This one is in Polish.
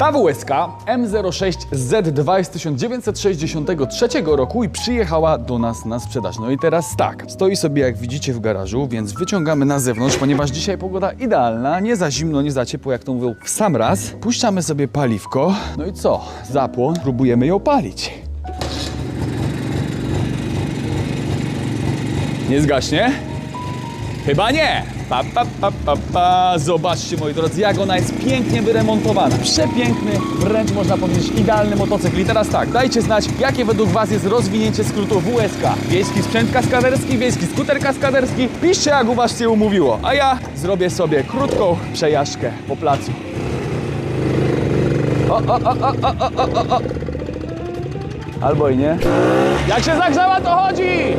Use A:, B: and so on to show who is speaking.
A: Ta WSK M06Z2 z 1963 roku i przyjechała do nas na sprzedaż. No i teraz tak, stoi sobie jak widzicie w garażu, więc wyciągamy na zewnątrz, ponieważ dzisiaj pogoda idealna, nie za zimno, nie za ciepło, jak to mówią, w sam raz. Puszczamy sobie paliwko, no i co? Zapłon, próbujemy ją palić. Nie zgaśnie? Chyba nie. Pa, pa, pa, pa, pa. Zobaczcie, moi drodzy, jak ona jest pięknie wyremontowana. Przepiękny, wręcz można powiedzieć idealny motocykl. I teraz tak, dajcie znać, jakie według Was jest rozwinięcie skrótu WSK. Wiejski sprzęt kaskaderski, wiejski skuter kaskaderski. Piszcie, jak u Was się umówiło. A ja zrobię sobie krótką przejażdżkę po placu. O, o, o, o, o, o, o, o. Albo i nie. Jak się zagrzała, to chodzi!